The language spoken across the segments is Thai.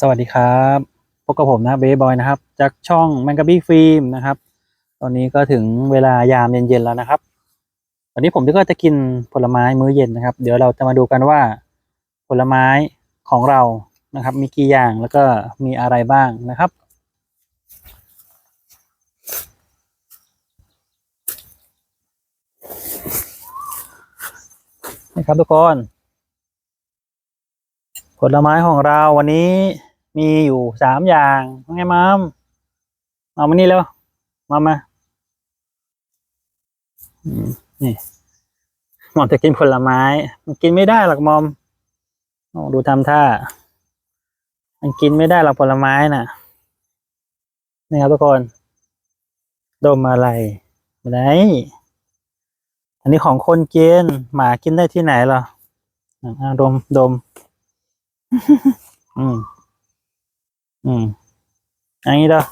สวัสดีครับพบกับผมนะเบย์บอยนะครับ จากช่องแมงกาบี้ฟิล์มนะครับ ตอนนี้ก็ถึงเวลายามเย็นๆแล้วนะครับวันนี้ผมก็จะกินผลไม้มื้อเย็นนะครับ เดี๋ยวเราจะมาดูกันว่า ผลไม้ของเรานะครับ มีกี่อย่างแล้วก็มีอะไรบ้างนะครับ นะครับทุกคน ผลไม้ของเราวันนี้ มีอยู่สามอย่างว่าไงมัมเอามานี่เร็วมามานี่มอมจะกินผลไม้ มันกินไม่ได้หรอกมอมโอ้ดูทำท่า มันกินไม่ได้หรอกผลไม้น่ะนี่ครับทุกคนดมอะไรไม่ได้อันนี้ของคนกินหมากินได้ที่ไหนหรออะอะดมดม อืม อืมอันนี้เด้อ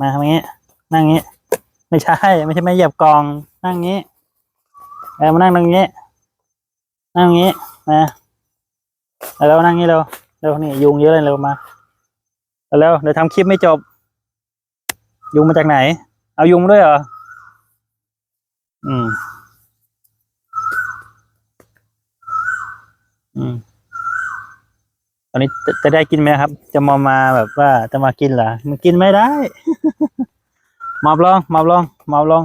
มาทำอย่างงี้ นั่งอย่างงี้ ไม่ใช่ ไม่ใช่ไม่เหยียบกอง นั่งอย่างงี้เออมานั่งตรงนี้ นั่งอย่างงี้นะแล้วนั่งอย่างงี้เร็วเร็วนี่ยุงเยอะเลยเร็วมาเร็วเดี๋ยวทำคลิปไม่จบ ยุงมาจากไหน เอายุงด้วยเหรออืม อืม ตอนนี้จะจะได้กินไหมครับ จะมามาแบบว่าจะมากินเหรอมันกินไม่ได้มอบลองมอบลองมอบลอง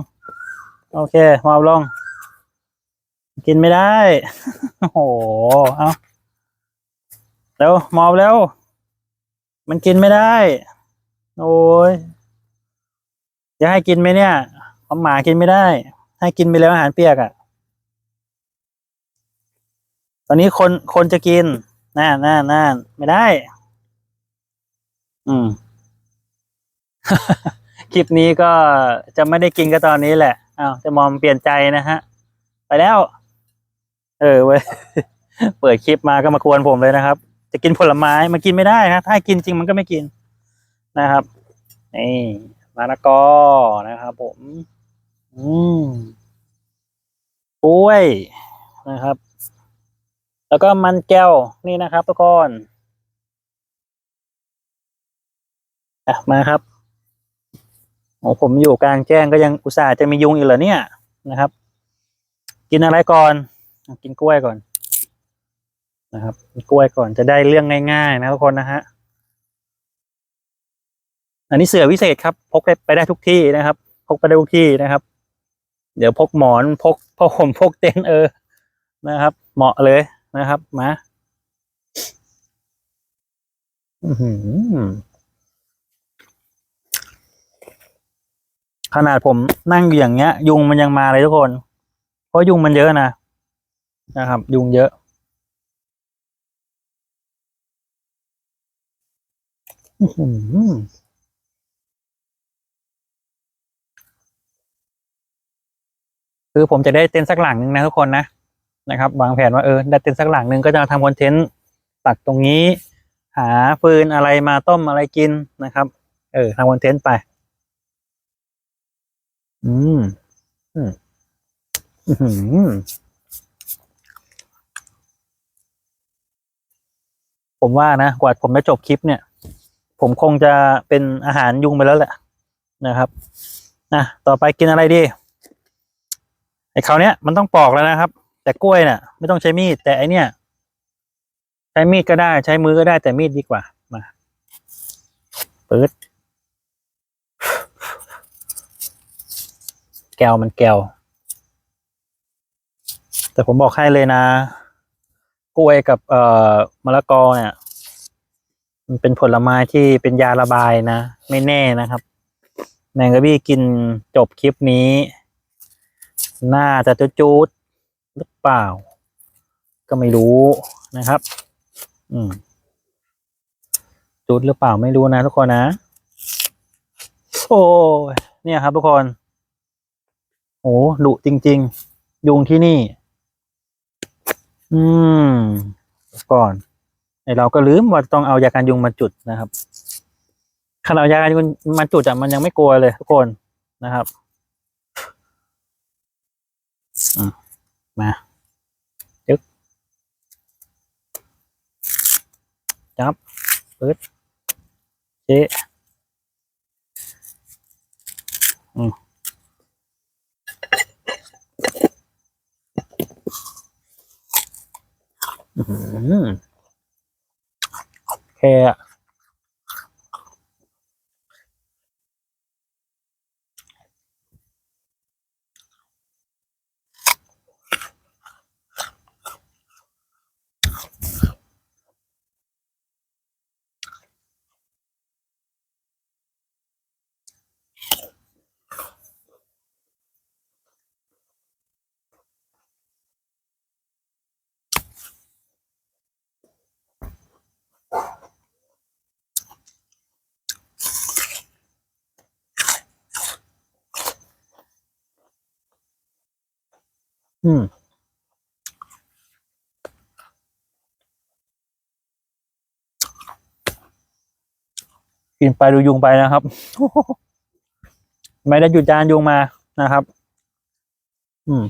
โอเคมอบลองกินไม่ได้ โอ้โหเอาเร็วมอบแล้ว มันกินไม่ได้ โอ้ยจะให้กินไหมเนี่ยเพราหมากินไม่ได้ ให้กินไปแล้วอาหารเปียกอะ่ะ ตอนนี้คนคนจะกิน น่าน่าน่าไม่ได้ อืม คลิปนี้ก็จะไม่ได้กินก็ตอนนี้แหละอ้าวจะมอมเปลี่ยนใจนะฮะ ไปแล้ว เออเว้ย เปิดคลิปมาก็มากวนผมเลยนะครับ จะกินผลไม้มันกินไม่ได้นะถ้ากินจริงมันก็ไม่กินนะครับนี่มะละกอนะครับผม อืมกล้วยนะครับ แล้วก็มันแก้วนี่นะครับทุกคนอะมาครับโอ้ผมอยู่กลางแจ้งก็ยังอุตส่าห์จะมียุงอีกเหรอเนี่ยนะครับ กินอะไรก่อน กินกล้วยก่อน นะครับกล้วยก่อนจะได้เรื่องง่าย ๆ นะทุกคนนะฮะอันนี้เสือวิเศษครับ พกไปไปได้ทุกที่นะครับ พกไปได้ทุกที่นะครับ เดี๋ยวพกหมอนพกผ้าห่มพกเต็นท์เออนะครับ เหมาะเลย นะครับ มาขนาดผมนั่งอยู่อย่างเงี้ย ยุงมันยังมาเลยทุกคน เพราะยุงมันเยอะนะนะครับ ยุงเยอะ คือผมจะได้เต็นสักหลังหนึ่งนะทุกคนนะ นะครับวางแผนว่าเออได้เต็นท์สักหลังหนึ่งก็จะทำคอนเทนต์ตักตรงนี้ หาฟืนอะไรมาต้มอะไรกินนะครับ เออทำคอนเทนต์ไป อืมอืมอื้อหือผมว่านะกว่าผมจะจบคลิปเนี่ย ผมคงจะเป็นอาหารยุงไปแล้วแหละนะครับนะต่อไปกินอะไรดีไอ้คราวเนี้ยมันต้องปอกแล้วนะครับ แต่กล้วยเนี่ยไม่ต้องใช้มีด แต่ไอเนี่ยใช้มีดก็ได้ใช้มือก็ได้แต่มีดดีกว่า มาเปิดแก้วมันแก้วแต่ผมบอกให้เลยนะ กล้วยกับเอ่อมะละกอเนี่ย มันเป็นผลไม้ที่เป็นยาระบายนะ ไม่แน่นะครับ แมงกะบี้กินจบคลิปนี้ น่าจะจูดๆ หรือเปล่า ก็ไม่รู้นะครับ อืมจูดหรือเปล่าไม่รู้นะทุกคนนะ โอ้เนี่ยครับทุกคนโอ้ดุจริง ๆ ยุงที่นี่ อืมเดี๋ยวก่อนไอเราก็ลืมว่าต้องเอายากันยุงมาจุดนะครับขนาดเอายากันยุงมาจุดอะมันยังไม่กลัวเลยทุกคนนะครับ อืม มายึกจับปึ๊ด อืมกินไปดูยุงไปนะครับ ไม่ได้หยุดจานยุงมานะครับ อืม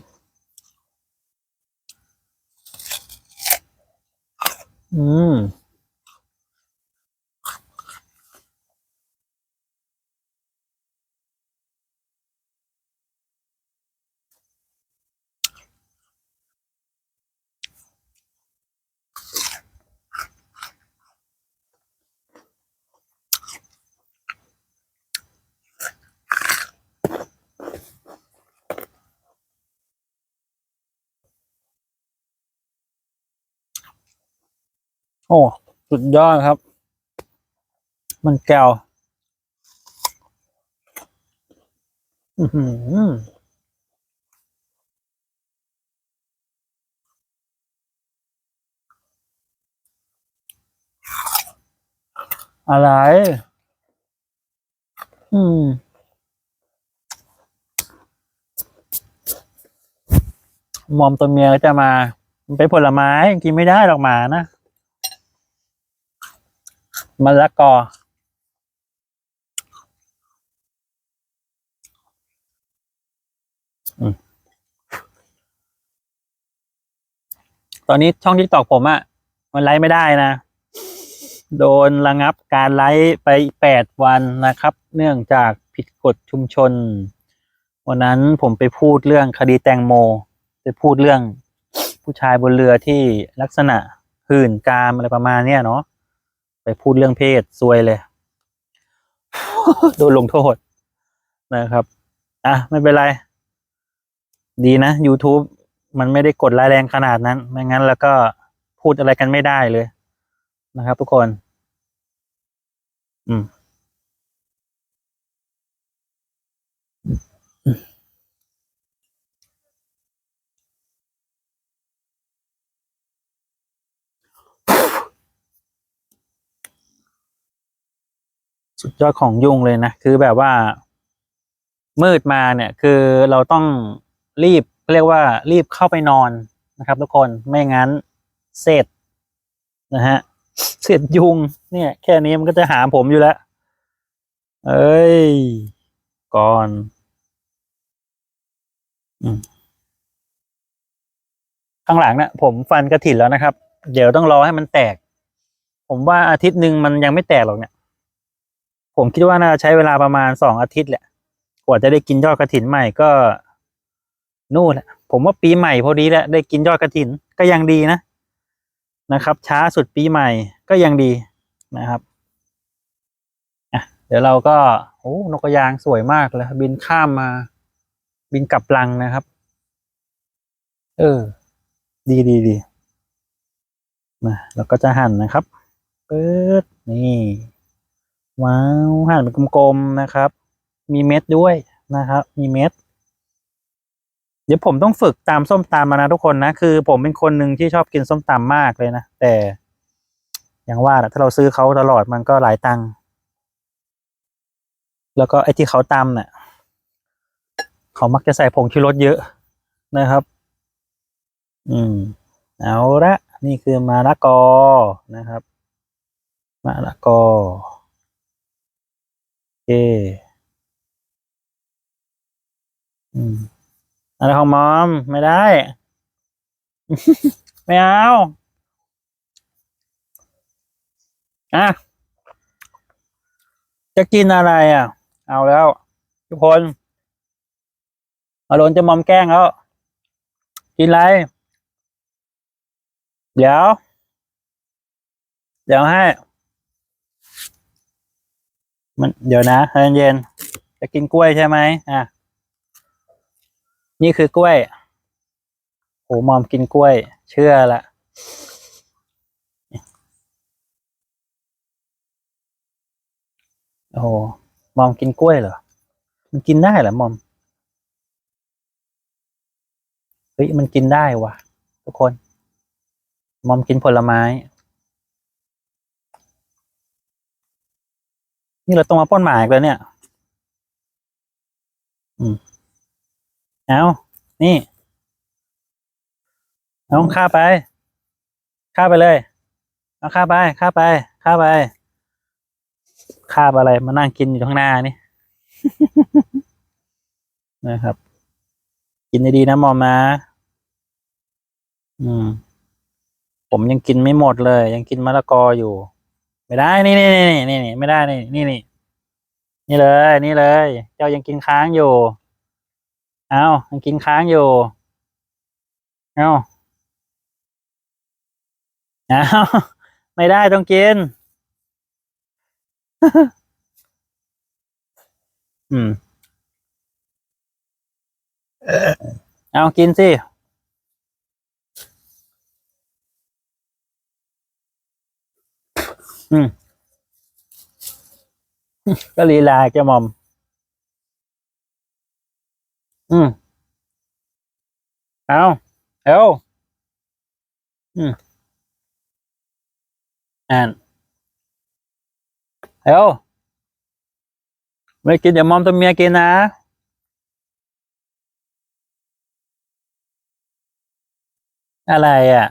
อืม อ้สุดยอดครับ มันแก้วอือหืออะไร อืม มอมตัวเมียก็จะมา มันเป็นผลไม้กินไม่ได้หรอกหมานะ มะละกออตอนนี้ช่องทิกตอกผมอะมันไลฟ์ไม่ได้นะ โดนระงับการไลฟ์ไปแปดวันนะครับ เนื่องจากผิดกฎชุมชน วันนั้นผมไปพูดเรื่องคดีแตงโม ไปพูดเรื่องผู้ชายบนเรือที่ลักษณะหื่นกามอะไรประมาณเนี้ยเนาะ ไปพูดเรื่องเพศซวยเลย โดนลงโทษนะครับ อะ ไม่เป็นไร ดีนะ YouTube มันไม่ได้กดรายแรงขนาดนั้น ไม่งั้นแล้วก็พูดอะไรกันไม่ได้เลย นะครับทุกคน อืม สุดยอดของยุ่งเลยนะ คือแบบว่า มืดมาเนี่ย คือเราต้องรีบเรียกว่า รีบเข้าไปนอนนะครับ ทุกคนไม่งั้นเสร็จนะฮะเสร็จยุง เนี่ย แค่นี้มันก็จะหาผมอยู่แล้ว เอ้ย ก่อนอข้างหลังเนะ่ะ ผมฟันกระถิ่นแล้วนะครับ เดี๋ยวต้องรอให้มันแตก ผมว่าอาทิตย์หนึ่งมันยังไม่แตกหรอกเนี่ย ผมคิดว่าน่าจะใช้เวลาประมาณสองอาทิตย์แหละ กว่าจะได้กินยอดกระถินใหม่ก็ นู่นแหละผมว่าปีใหม่พอดีแหละได้กินยอดกระถินก็ยังดีนะนะครับ ช้าสุดปีใหม่ก็ยังดีนะครับอะเดี๋ยวเราก็โอ้นกกระยางสวยมากเลยบินข้ามมา บินกลับลังนะครับ เออ ดีดีดีมาเราก็จะหั่นนะครับปึ๊ดนี่ ว้าวหั่นเป็นกลมๆนะครับ มีเม็ดด้วยนะครับ มีเม็ด เดี๋ยวผมต้องฝึกตามส้มตำมานะทุกคนนะ คือผมเป็นคนหนึ่งที่ชอบกินส้มตำมากเลยนะ แต่ อย่างว่าถ้าเราซื้อเขาตลอดมันก็หลายตังค์แล้วก็ไอ้ที่เขาตำเนี่ยเขามักจะใส่ผงชูรสเยอะนะครับ อืม เอาละนี่คือมะละกอนะครับมะละกอ เคอืมอะไรของมอมไม่ได้ ไม่เอา อะ จะกินอะไรอะ เอาแล้ว ทุกคนมาโดนจะมอมแกล้งแล้ว กินอะไร เดี๋ยว เดี๋ยวให้ มันเดี๋ยวนะใจเย็นๆจะกินกล้วยใช่ไหมอะ นี่คือกล้วยโหมอมกินกล้วย เชื่อละโอ้โหมอมกินกล้วยเหรอ มันกินได้เหรอมอม เฮ้ย มันกินได้ว่ะ ทุกคน มอมกินผลไม้ นี่เราต้องมาป้นหมายแล้วเนี่ย อืมเอานี่เอาข้าไปข้าไปเลยเอาข้าไปข้าไปข้าไปข้าอะไรมานั่งกินอยู่ข้างหน้านี่นะครับ กินดีๆนะมอมนะอืม ผมยังกินไม่หมดเลย ยังกินมะละกออยู่ ไม่ได้ นี่นี่นี่นี่นี่ไม่ได้ นี่นี่นี่นี่เลย นี่เลย เจ้ายังกินค้างอยู่ เอายังกินค้างอยู่ เอาเอาไม่ได้ต้องกิน อืม เอากินสิ อืมก็ลีลาแกหมอม อืมเอาเอาอืมอ่านเอาไม่กินเดี๋ยวมอมตัวเมียกินนะอะไรอะ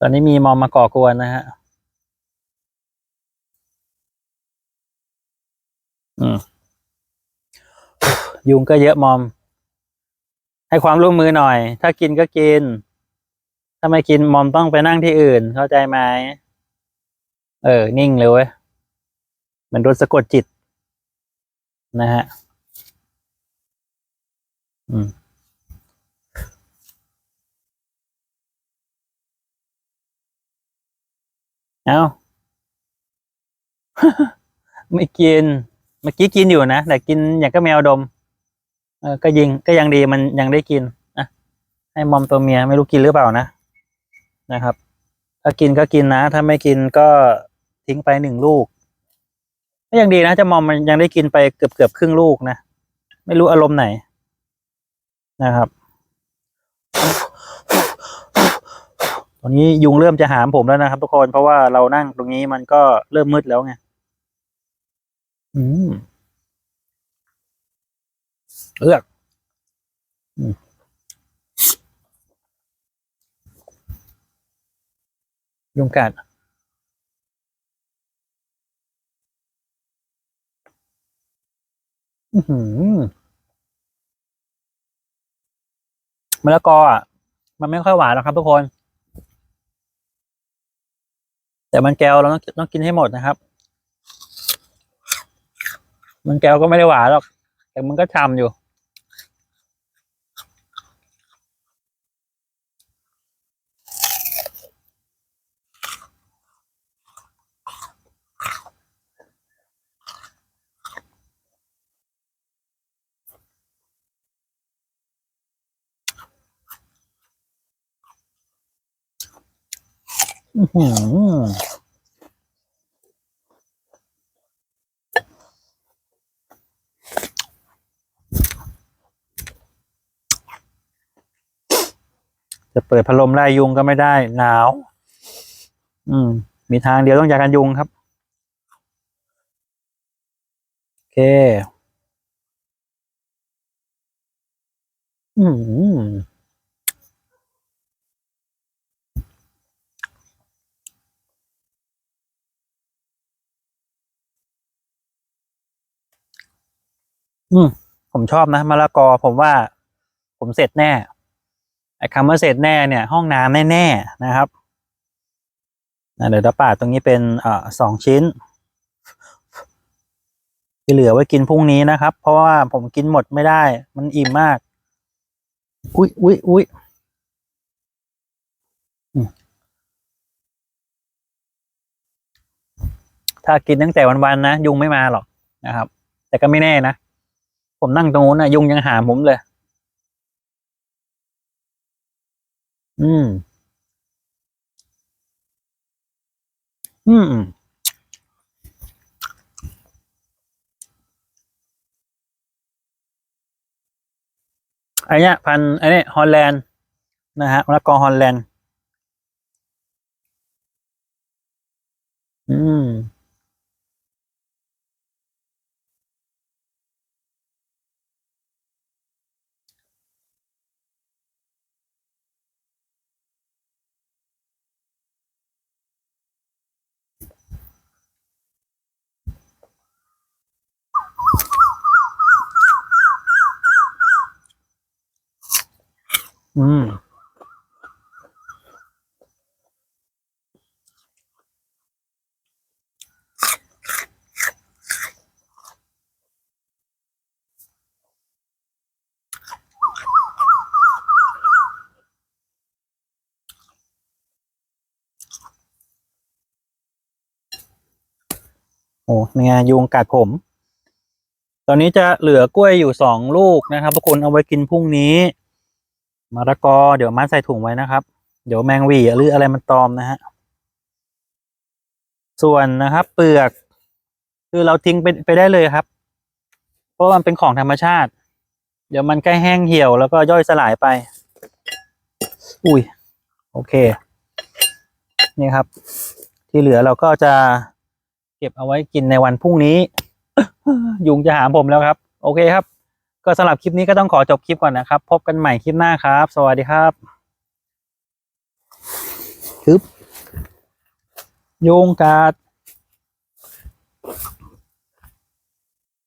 ตอนนี้มีมอมมาก่อกวนนะฮะ อืม ยุงก็เยอะมอม ให้ความร่วมมือหน่อย ถ้ากินก็กิน ถ้าไม่กินมอมต้องไปนั่งที่อื่น เข้าใจไหม เออ นิ่งเลยเว้ยเหมันโดนสะกดจิต นะฮะ อืม เอาไม่กิน เมื่อกี้กินอยู่นะ แต่กินอย่างก็แมวดม เออก็ยิงก็ยังดีมันยังได้กินอะให้มอมตัวเมียไม่รู้กินหรือเปล่านะนะครับ ถ้ากินก็กินนะ ถ้าไม่กินก็ทิ้งไปหนึ่งลูกก็ยังดีนะจะมอมมันยังได้กินไปเกือบเกือบครึ่งลูกนะ ไม่รู้อารมณ์ไหนนะครับ ตอนนี้ยุงเริ่มจะหามผมแล้วนะครับทุกคนเพราะว่าเรานั่งตรงนี้มันก็เริ่มมืดแล้วไงอืมเลือกอืมยุงกัดอือหือมะละกออะ มันไม่ค่อยหวานหรอกครับทุกคน แต่มันแก้วเราต้องต้องกินให้หมดนะครับ มันแก้วก็ไม่ได้หวานหรอก แต่มันก็ชำอยู่ จะเปิดพัดลมไล่ยุงก็ไม่ได้หนาว อืม มีทางเดียวต้องยากันยุงครับ โอเค อืม อืมผมชอบนะมะละกอ ผมว่า ผมเสร็จแน่ไอ้คำว่าเสร็จแน่เนี่ย ห้องน้ำแน่ๆนะครับนะเดี๋ยวเราปาดตรงนี้เป็นเอ่อสองชิ้นที่เหลือไว้กินพรุ่งนี้นะครับ เพราะว่าผมกินหมดไม่ได้ มันอิ่มมาก อุ้ยอุ้ยอุ้ยถ้ากินตั้งแต่วันๆนะยุงไม่มาหรอกนะครับ แต่ก็ไม่แน่นะ ผมนั่งตรงนู้นนะยุงยังหาผมเลย อืม อืมอ้เนี้ยพันอ้นี่ฮอลแลนด์นะฮะมะละกอฮอลแลนด์ อืม อืมโอ้นี่ไงยุงกัดผม ตอนนี้จะเหลือกล้วยอยู่สองลูกนะครับทุกคนเอาไว้กินพรุ่งนี้ มะละกอเดี๋ยวมัดใส่ถุงไว้นะครับ เดี๋ยวแมงวีหรืออะไรมันตอมนะฮะส่วนนะครับ เปลือก คือเราทิ้งไปไปได้เลยครับ เพราะว่ามันเป็นของธรรมชาติ เดี๋ยวมันใกล้แห้งเหี่ยวแล้วก็ย่อยสลายไป อุ้ยโอเค นี่ครับ ที่เหลือเราก็จะเก็บเอาไว้กินในวันพรุ่งนี้ ยุงจะหาผมแล้วครับ โอเคครับ ก็สำหรับคลิปนี้ก็ต้องขอจบคลิปก่อนนะครับ พบกันใหม่คลิปหน้าครับ สวัสดีครับทึบยุงกัด